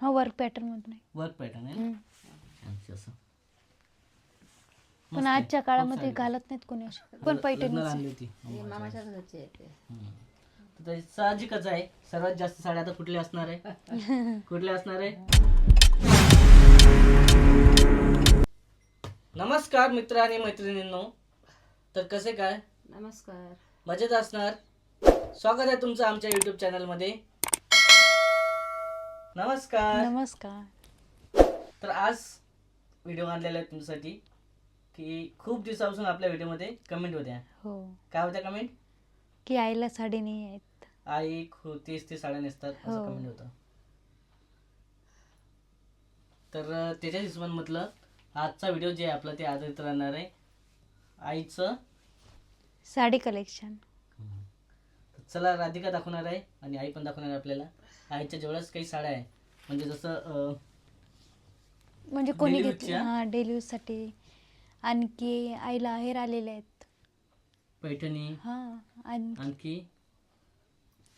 हा work pattern मधून आहे. वर्क पॅटर्न आहे ना? हम्म. छानशी असं. पण मस्त आहे. आजच्या खूप काळामध्ये. घालत नाहीत कोणी अशी. पण ल- पैठणी आणली होती. हे मामाच्याच घरचे आहेत ते. हम्म. तर ते साहजिकच आहे. सर्वात जास्त साड्या आता कुठल्या असणार आहे? कुठल्या असणार आहे? नमस्कार मित्र आणि मैत्रिणींनो. तर कसे काय? नमस्कार. मजेत असणार? स्वागत आहे तुमचं आमच्या युट्यूब चॅनलमध्ये नमस्कार. नमस्कार. तर आज व्हिडिओ आणलेला आहे तुमच्यासाठी की खूप दिवसापासून आपल्या व्हिडिओमध्ये कमेंट होत्या. हो. काय होत्या कमेंट की आईला साडी नाही आहेत. आई तीस तीस साड्या नेसतात असं हो. कमेंट होतं. तर अं, त्याच्याच हिशोबाने म्हटलं आजचा व्हिडिओ जे आहे आपला ते आधारित राहणार आहे. आईचं. साडी कलेक्शन तर चला राधिका दाखवणार आहे आणि आई पण दाखवणार आहे आपल्याला. आईच्या जेवढ्याच काही साड्या आहे म्हणजे जसं अं, म्हणजे कोणी Daily घेतली? use च्या? हा डेली यूजसाठी आणखी आईला आहेर आलेले आहेत. पैठणी? हा आणखी. आणखी?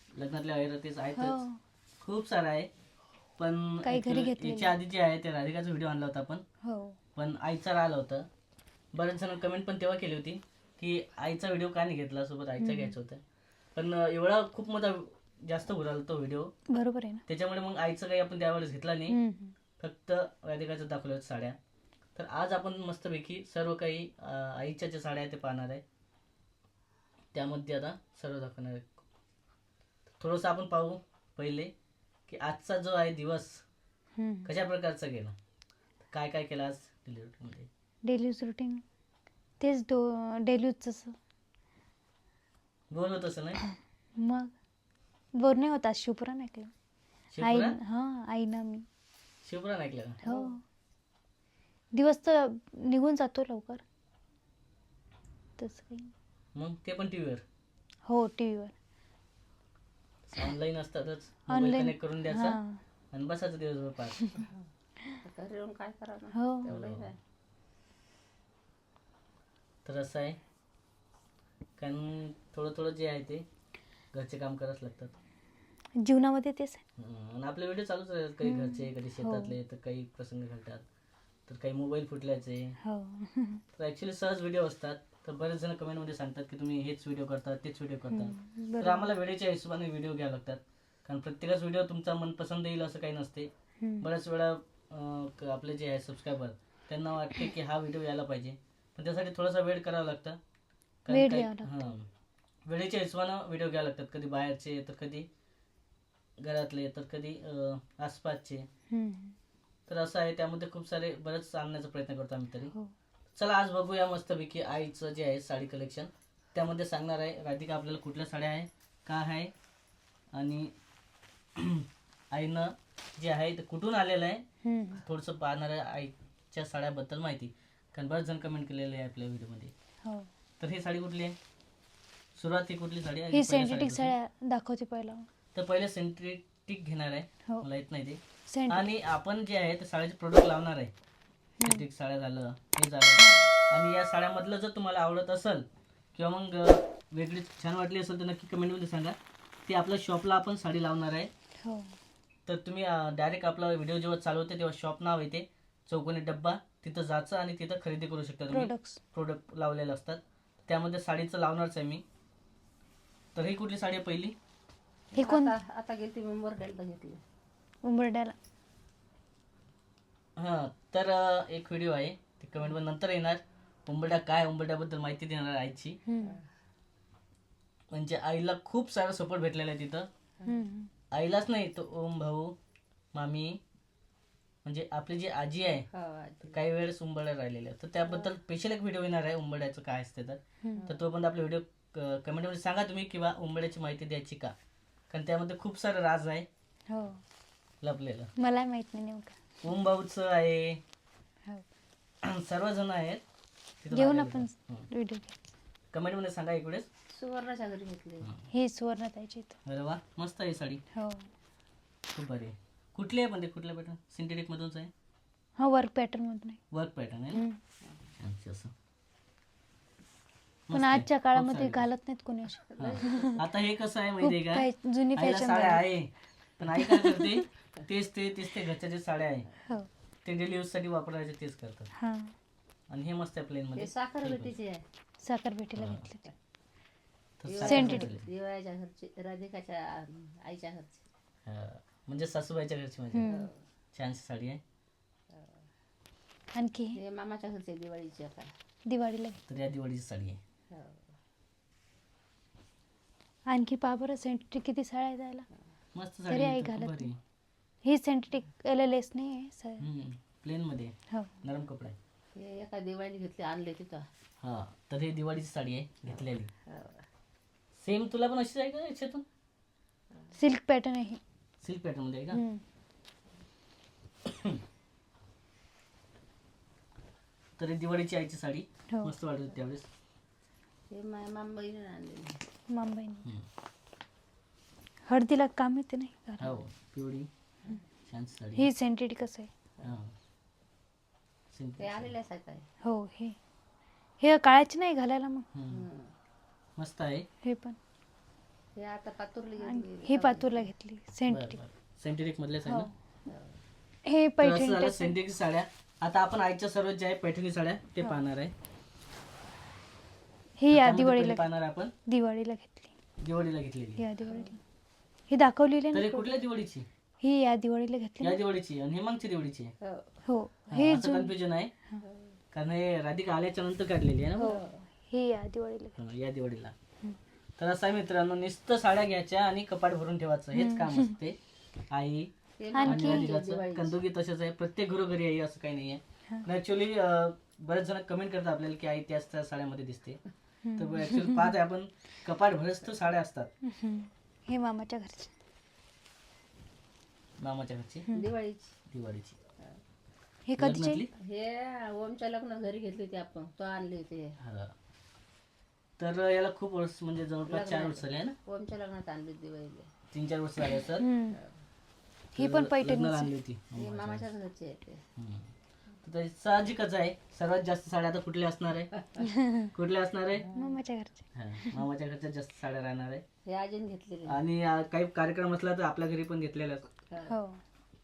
लग्नातल्या वगैरे तेच हो. खूप सारं आहे. पण काही घरी actually घेतलेलं. याच्या आधी जे आहे ते राधिकाचा व्हिडिओ आणला होता आपण. हो. पण आईचा राहिला होता. बरेच जण कमेंट पण तेव्हा केली होती की आईचा व्हिडिओ का नाही घेतला? सोबत आईचा. घ्यायचा होता. पण अं, एवढा खूप मोठा जास्त उराला तो व्हिडिओ बरोबर आहे ना. त्याच्यामुळे मग आईचं काही आपण त्यावेळेस घेतला नाही. फक्त राधिकाचं दाखवलं साड्या. तर आज आपण मस्तपैकी सर्व काही आईच्या ज्या साड्या आहेत ते पाहणार आहे. त्यामध्ये आता सर्व दाखवणार आहे. थोडंसं आपण पाहू पहिले की आजचा जो आहे दिवस. कशा प्रकारचा गेला? काय काय केलं आज डेली यूज रुटीन तेच दो डेली यूजचं बोल होत असं नाही? मग? बोर नाही होता शिवपुराण ऐकलं. आई हा आईनं मी शिवपुरा ऐकलं का? हो. दिवस तर निघून जातो लवकर. तसं काही नाही. मग ते पण टीव्हीवर? हो टी व्हीवर ऑनलाईन असतातच. ऑनलाईन कनेक्ट करून द्यायचा हा. आणि बसायचं दिवसभर पाच आता घरी येऊन काय करावं? हो. काय तर असं आहे. कारण थोडं थोडं जे आहे ते घरचे काम करावंच लागतात. जीवनामध्ये तेच आहे. आणि आपले व्हिडिओ चालूच राहतात काही. घरचे कधी हो. शेतातले तर काही प्रसंग घडतात. तर काही मोबाईल फुटल्याचे. हो. तर ॲक्च्युली सहज व्हिडिओ असतात. तर बरेच जण कमेंटमध्ये सांगतात की तुम्ही हेच व्हिडिओ करता तेच व्हिडिओ करता. हम्म, तर बरोबर. आम्हाला वेळेच्या हिशोबाने व्हिडिओ घ्यावे लागतात. कारण प्रत्येकाच व्हिडिओ तुमचा मनपसंत येईल असं काही नसते. हम्म. बऱ्याच वेळा अं, क- आपले जे आहे सबस्क्रायबर त्यांना वाटते की हा व्हिडिओ यायला पाहिजे. पण त्यासाठी थोडासा वेळ करावा लागतं. कारण वेळ काही- द्यावा लागतो. हां. वेळेच्या हिशोबानं व्हिडिओ घ्यावे लागतात. कधी बाहेरचे तर कधी घरातले तर कधी आसपासचे. तर असं आहे त्यामध्ये खूप सारे बरेच आणण्याचा प्रयत्न करतो आम्ही तरी. हो. चला आज बघूया मस्तपैकी आईचं जे आहे साडी कलेक्शन त्यामध्ये सांगणार आहे राधिका आपल्याला कुठल्या साड्या आहे का आहे आणि आईनं जे आहे ते कुठून आलेलं आहे. थोडंसं पाहणार आहे आईच्या साड्याबद्दल माहिती. कारण बरेच जण कमेंट केलेले आहे आपल्या व्हिडिओमध्ये. हो. तर ही साडी कुठली आहे? सुरुवात ही कुठली साडी आहे? ही दाखवते पहिला. तर पहिले सेंटेटिक घेणार आहे. हो. मला येत नाही ते. आणि आपण जे आहे ते साड्याचे प्रोडक्ट लावणार आहे. सिंथेटिक साड्या झालं हे झालं. आणि या साड्यामधलं जर तुम्हाला आवडत असेल किंवा मग अं, वेगळी छान वाटली असेल तर नक्की कमेंटमध्ये सांगा. ती आपल्या शॉपला आपण साडी लावणार आहे. हो. तर तुम्ही डायरेक्ट आपला व्हिडिओ जेव्हा चालू होते तेव्हा शॉप नाव येते चौकोनी डब्बा. तिथं जायचं आणि तिथं खरेदी करू शकता तुम्ही. प्रोडक्ट्स प्रोडक्ट लावलेले असतात. त्यामध्ये साडीचं लावणारच आहे मी. तर ही कुठली साडी आहे पहिली? हे कोण? आता घेतली उंबरड्याला हां तर अं, एक व्हिडिओ आहे. ते कमेंटमध्ये नंतर येणार. उंबरड्या काय उंबरड्याबद्दल माहिती देणार आहे आईची. हम्म. म्हणजे आईला खूप सारा सपोर्ट भेटलेला आहे तिथं. हम्म. आईलाच नाही तो ओम भाऊ मामी म्हणजे आपली जी आजी आहे हो आजी. काही वेळेस उंबरड्या राहिलेल्या तर त्याबद्दल स्पेशल एक व्हिडिओ येणार आहे उंबरड्याचं काय असते तर. हम्म. तर तो पण आपला व्हिडिओ कमेंटमध्ये सांगा तुम्ही किंवा उंबरड्याची माहिती द्यायची का? कारण त्यामध्ये खूप सारं राज आहे. हो. लपलेलं. मला माहीत नाही नेमकं. ओम भाऊचं आहे. हो. सर्वजण आहेत. घेऊन आपण. व्हिडिओ कमेंटमध्ये सांगा इकडेच. सुवर्णाच्या घरी घेतली. हे. सुवर्ण ताईचे अरे वा मस्त आहे साडी. हो. खूप भारी आहे. कुठली आहे पण ते? कुठल्या पॅटर्न सिंथेटिक मधूनच आहे? हा वर्क पॅटर्न मधून आहे. वर्क पॅटर्न आहे ना? असं. पण. आजच्या काळामध्ये. घालत नाहीत कोणी अशी. हा. आता हे कसं आहे खूप माहितीये का जुनी आईला फॅशन साड्या आहे. पण आई काय करते? तेच ते तेच ते घरच्या जे साड्या आहे हो. ते डेली यूजसाठी वापरायचे तेच करतात. हां. आणि हे मस्त आहे प्लेन मध्ये. हे साखर बेटीची आहे. साखर भेटीला घेतली तर दिवाळीच्या घरची राधिकाच्या आईच्या घरची. हा. म्हणजे सासूबाईच्या घरची माझी हम्म. छानशी साडी आहे. आणखी? हे मामाच्या घरची आहे दिवाळीची आता. दिवाळीला. घेतली तर या दिवाळीची साडी आहे. हो. आणखी पहा बरं सेंटेटिक किती साड्या आहेत जायला मस्त तरी साडी आई आहे, तर खूप घालत भारी आहे. ही सेंटेटिक याला लेस नाही आहे स- हम्म. प्लेन मध्ये आहे. हो नरम कपडा आहे हे एका दिवाळी घेतली आणले तिथं हा तर ही दिवाळीची साडी आहे घेतलेली हो. सेम तुला पण अशीच आहे का याच्यातून सिल्क पॅटर्न आहे ही. सिल्क पॅटर्नमध्ये आहे का हम्म. तर ही दिवाळीची आईची साडी हो मस्त वाटत होती त्यावेळेस हे आणलेली मुंबईने. हळदीला काम येते नाही घरात. हो पिवळी छान साडी. ही सेंटेटिकच आहे? हा. ते साडी. आलेल्या हो हे. हे काळाची नाही घालायला मग? हम्म. मस्त आहे. हे पण. हे आता पातुरली आणि ही पातूरला घेतली. बरं. सेंटेरिक मधल्याच आहे हो. ना हे तर असं झालं पैठणी सेंटेरिक साड्या. आता आपण आईच्या सर्व ज्या आहे पैठणी साड्या ते पाहणार आहे. ही या दिवाळीला पहिले पाहणार आहे आपण. दिवाळीला घेतली. दिवाळीला घेतलेली. या दिवाळीला. ही दाखवलेली तर ना हे कुठल्या दिवाळीची? ही या दिवाळीला घेतली या? दिवाळीची आणि हे मागच्या दिवाळीची. आहे हो. हो. हा, हे असं जुन कन्फ्युजन आहे. कारण हे राधिका आल्याच्यानंतर काढलेली आहे ना हो. ही या दिवाळीला हा, या दिवाळीला. तर असं आहे मित्रांनो नुसतं साड्या घ्यायच्या आणि कपाट भरून ठेवायचं. हेच काम असते. आई ते आणि मामाच्या राधिकाचं. दिवाळीची. कंदुकी तसेच आहे. प्रत्येक घरोघरी आहे असं काही नाहीये. हा. ऍक्च्युली बरेच जण कमेंट करतात आपल्याला की आई त्याच त्या साड्यामध्ये दिसते. तर आपण कपाट भरच तर साड्या असतात. हे मामाच्या घरचे. मामाच्या घरची? दिवाळीची. दिवाळीची. हे कधीचे? लग्नातली? हे ओमच्या लग्न घरी घेतली होती आपण. तो आणली होती. हा. तर याला खूप वर्ष म्हणजे जवळपास चार वर्ष झाले आहे ना? ओमच्या लग्नात आणली होती दिवाळीला. तीन चार वर्ष झाले असतात. हम्म. ही पण लग्नाला पैठणी आणली होती हे मामाच्या घरची. आहे ते. हम्म. तर साहजिकच आहे. सर्वात जास्त साड्या आता कुठल्या असणार आहे? कुठल्या असणार आहे? मामाच्या घरचे हा, मामाच्या घरच्या जास्त साड्या राहणार आहे. हे अजून घेतलेली. आणि काही कार्यक्रम असला तर आपल्या घरी पण घेतलेला असतो हो.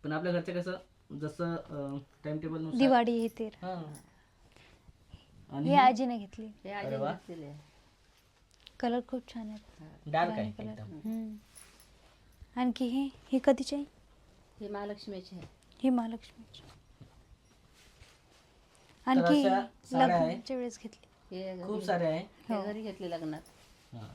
पण आपल्या घरचं कसं जसं टाइम टेबलनुसार दिवाळी हे तेर. हा. आणि ही आजीने घेतली. हे अरे अजून वा. घेतलेली. कलर खूप छान आहे डार्क आहे कलर एकदम. आणखी ही? ही कधीची आहे? ही महालक्ष्मीची आहे. ही महालक्ष्मीची. आणखी अशा साड्या आहे. लग्नाच्या वेळेस घेतली हे खूप घरी सारे आहे. हे घरी घेतली लग्नात. हा.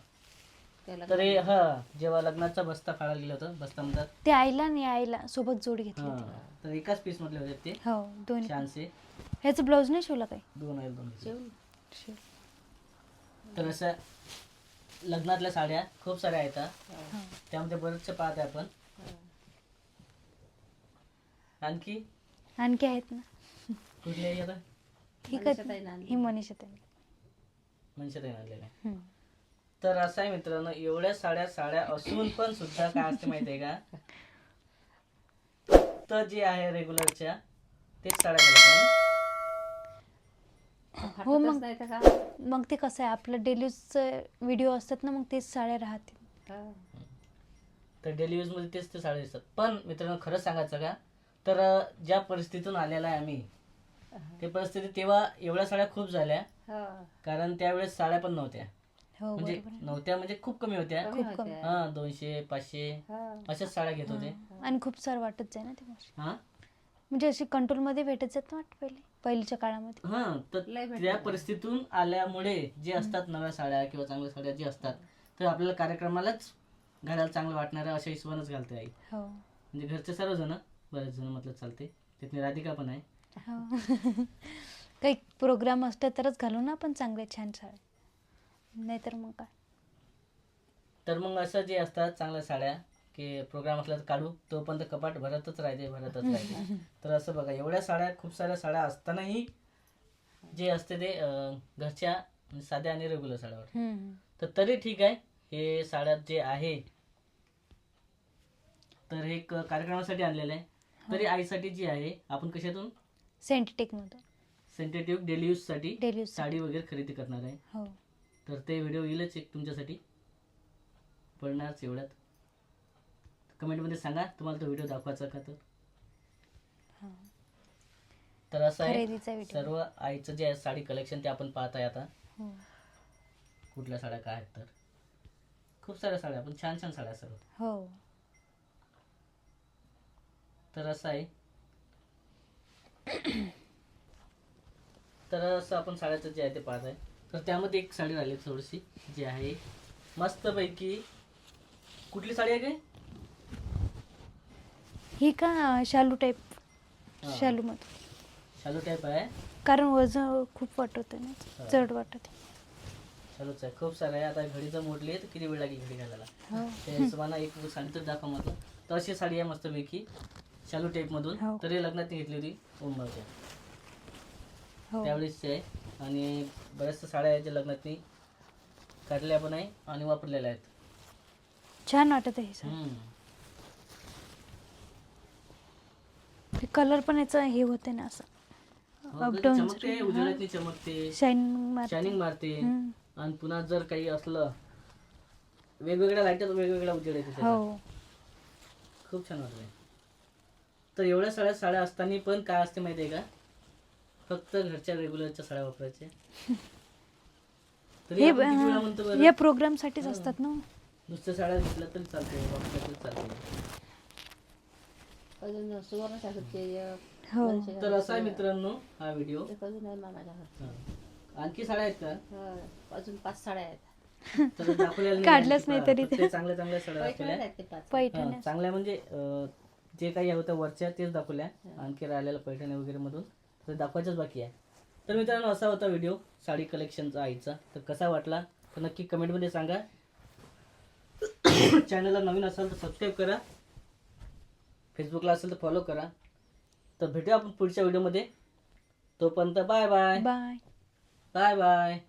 त्या तर हे लग्नात हा जेव्हा लग्नाचा बस्ता काढायला गेलं होतं बस्ता म्हणतात ते आईला आणि आईला सोबत जोडी घेतली हा. तर एकाच पीस मधले होते ते. हो दोन छानसे. ह्याचं ब्लाऊज नाही शिवला काही दोन आहे दोन घेतले. शिवून शिव. तर अशा लग्नातल्या साड्या खूप साऱ्या आहेत हा. हो. त्यामध्ये बरेचसे पाहत आहे आपण. आणखी? आणखी आहेत ना. कुठली आहे आता ही कधी. ही मनीषा ताई आहे. तर असं आहे मित्रांनो एवढ्या साड्या साड्या असून पण सुद्धा काय असते माहितीये का? फक्त जे आहे रेग्युलरच्या तेच साड्या घालायच्या ना. हो फाटतच मग नाही तर का? मग ते कसं आहे? आपलं डेलीचे व्हिडिओ असतात ना मग तेच साड्या राहतील. हा. तर डेली यूजमध्ये तेच ते साड्या दिसतात. पण मित्रांनो खरं सांगायचं का? तर अं, ज्या परिस्थितीतून आलेला आहे आम्ही ते परिस्थिती तेव्हा एवढ्या साड्या खूप झाल्या. हा. कारण त्यावेळेस साड्या पण नव्हत्या. हो म्हणजे. नव्हत्या म्हणजे खूप कमी होत्या. हा दोनशे पाचशे हा. अशाच साड्या घेत होते. आणि खूप सारं वाटत जाय ना ते. हा? म्हणजे अशी कंट्रोलमध्ये भेटत जात ना वाटत पहिले? पहिलीच्या काळामध्ये. हा तर. त्या परिस्थितीतून आल्यामुळे जे असतात नव्या साड्या किंवा चांगल्या साड्या जे असतात तर आपल्याला कार्यक्रमालाच घालायला चांगलं वाटणाऱ्या अशा हिशोबानच घालते आई. हो. म्हणजे घरचे सर्वजण बरेच जण मतलब चालते तिथली राधिका पण आहे. हो. काही प्रोग्राम असले तरच घालू ना आपण चांगले छान साड्या. नाहीतर मग काय? तर मग असं जे असतात चांगल्या साड्या की प्रोग्राम असला तर काढू तोपर्यंत कपाट भरतच राहते भरतच राहते तर असं बघा एवढ्या साड्या खूप साऱ्या साड्या असतानाही जे असते ते घरच्या म्हणजे साध्या आणि रेग्युलर साड्यावर. तर तरी ठीक आहे हे साड्या जे आहे तर हे कार्यक्रमासाठी आणलेलं आहे. तरी आईसाठी जी आहे आपण कशातून? सेंटेटिकमधून सेन्टेटिव्ह डेली यूजसाठी डेली यूज साडी वगैरे खरेदी करणार आहे. हो. तर ते व्हिडिओ येईलच एक तुमच्यासाठी. पडणारच एवढ्यात कमेंटमध्ये सांगा तुम्हाला तो व्हिडिओ दाखवायचा का तर? हा. तर असं आहे सर्व आईचं जे आहे साडी कलेक्शन ते आपण पाहत आहे आता. हो. कुठल्या साड्या काय आहेत तर? खूप साऱ्या साड्या पण छान छान साड्या सर्व. हो. तर असं आहे तर असं आपण साड्याचं जे आहे ते पाहत आहे तर त्यामध्ये एक साडी राहिली थोडीशी जी आहे मस्तपैकी. कुठली साडी आहे काय ही का शालू टाईप हा. शालू मध्ये शालू टाईप आहे. कारण वजन खूप वाटत ना हा. जड वाटत. शालूच आहे खूप आहे. आता घडी जर मोडली आहे तर किती वेळ लागेल घडी घालायला? हो. त्या हिशोबानं एक साडी तर दाखवा म्हटलं. तर अशी साडी आहे मस्तपैकी. शालू टाईपमधून हो. तर हे लग्नात घेतली होती मुंबईच्या हो. त्यावेळेसची आहे. आणि बऱ्याचशा साड्या आहेत ज्या लग्नात काढल्या पण आहे आणि वापरलेल्या आहेत. छान वाटत आहे सर हम्म. कलर पण याचा हे होते ना असं. हो, चमकते जरी- उजेडात नाही चमकते शाईन शायनिंग मारते. आणि पुन्हा जर काही असलं वेगवेगळ्या लाईटात वेगवेगळ्या उजेड येते. हो. खूप छान वाटलंय तर एवढ्या साड्या साड्या असताना पण काय असते माहिती आहे का? फक्त घरच्या रेग्युलरच्या साड्या वापरायच्या. तरी हे आपण किती वेळा म्हणतो बरं? या प्रोग्राम साठीच. असतात ना? नुसत्या साड्या घेतल्या तरी चालते वापरल्या तरी चालते अजून सुवर्ण साखरचे हो. तर असा आहे मित्रांनो हा व्हिडिओ अजून आहे मामाच्या घरचे हा. आणखी साड्या आहेत का? हा, अजून पाच साड्या आहेत. तर दाखवलेल्या काढल्याच नाही पहा. तरी चांगल्या चांगल्या साड्या पैठण्या दाखवल्या. आहेत ते पाच. हा, पैठण्या चांगल्या म्हणजे अं, जे काही होत्या वरच्या तेच दाखवल्या. आणखी राहिलेल्या पैठणी वगैरे मधून. तर दाखवायच्याच बाकी आहे. तर मित्रांनो असा होता व्हिडिओ साडी कलेक्शनचा आईचा. तर कसा वाटला? तर नक्की कमेंटमध्ये सांगा. चॅनलला नवीन असाल तर सबस्क्राईब करा. फेसबुकला असेल तर फॉलो करा. तर भेटूया आपण पुढच्या व्हिडिओमध्ये तोपर्यंत bye bye bye bye bye